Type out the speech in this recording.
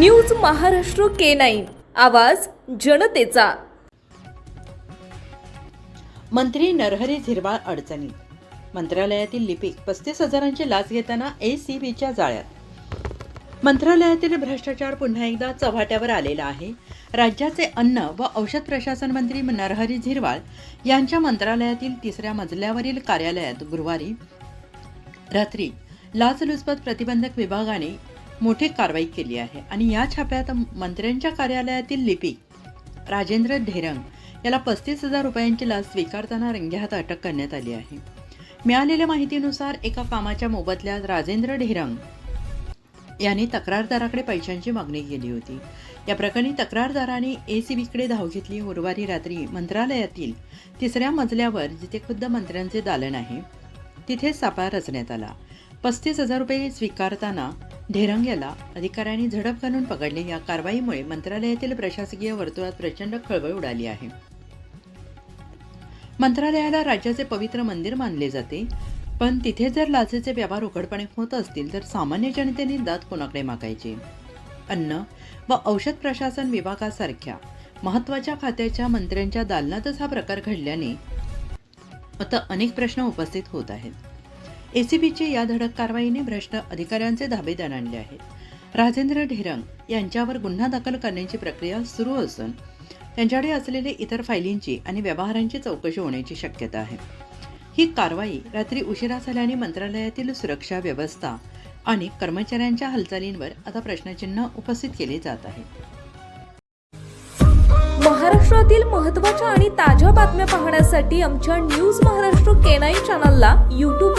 News Maharashtra K nine. आवाज जनतेचा. मंत्री नरहरी झिरवाळ अडचणी. मंत्रालयातील लिपिक पस्तीस हजारांची लाच घेताना ए सी बीच्या जाळ्यात. मंत्रालयातील भ्रष्टाचार पुन्हा एकदा चव्हाट्यावर आलेला आहे. राज्याचे अन्न व औषध प्रशासन मंत्री नरहरी झिरवाळ यांच्या मंत्रालयातील तिसऱ्या मजल्यावरील कार्यालयात गुरुवारी रात्री लाचलुचपत प्रतिबंधक विभागाने मोठी कारवाई केली आहे. आणि या छाप्यात मंत्र्यांच्या कार्यालयातील लिपिक राजेंद्र ढेरंग याला पस्तीस हजार रुपयांची लाच स्वीकारताना रंगेहात अटक करण्यात आली आहे. मिळालेल्या माहितीनुसार एका कामाच्या मोबदल्यात राजेंद्र ढेरंग यांनी तक्रारदाराकडे पैशांची मागणी केली होती. या प्रकरणी तक्रारदाराने ए सी बीकडे धाव घेतली. गुरुवारी रात्री मंत्रालयातील तिसऱ्या मजल्यावर जिथे खुद्द मंत्र्यांचे दालन आहे तिथे सापळा रचण्यात आला. पस्तीस हजार रुपये स्वीकारताना ढेरंग अधिकाऱ्यांनी झडप घालून पकडले. या कारवाईमुळे मंत्रालयातील प्रशासकीय वर्तुळात प्रचंड खळबळ उडाली आहे. मंत्रालयाला राज्याचे पवित्र मंदिर मानले जाते. पण तिथे जर लाचेचे व्यवहार उघडपणे होत असतील तर सामान्य जनतेने दात कोणाकडे मागायचे? अन्न व औषध प्रशासन विभागासारख्या महत्त्वाच्या खात्याच्या मंत्र्यांच्या दालनातच हा प्रकार घडल्याने आता अनेक प्रश्न उपस्थित होत आहेत. एसीबीची या धडक कारवाईने भ्रष्ट अधिकाऱ्यांचे धाबेदार आणले आहेत. राजेंद्र ढेरंग यांच्यावर गुन्हा दाखल करण्याची प्रक्रिया सुरू असून त्यांच्याकडे असलेले इतर फायलींची आणि व्यवहारांची चौकशी होण्याची शक्यता आहे. ही कारवाई रात्री उशिरा झाल्याने मंत्रालयातील सुरक्षा व्यवस्था आणि कर्मचाऱ्यांच्या हालचालींवर आता प्रश्नचिन्ह उपस्थित केले जात आहे. महाराष्ट्रातील महत्त्वाच्या आणि ताज्या बातम्या पाहण्यासाठी आमच्या न्यूज महाराष्ट्र केनाई चॅनलला यूट्यूब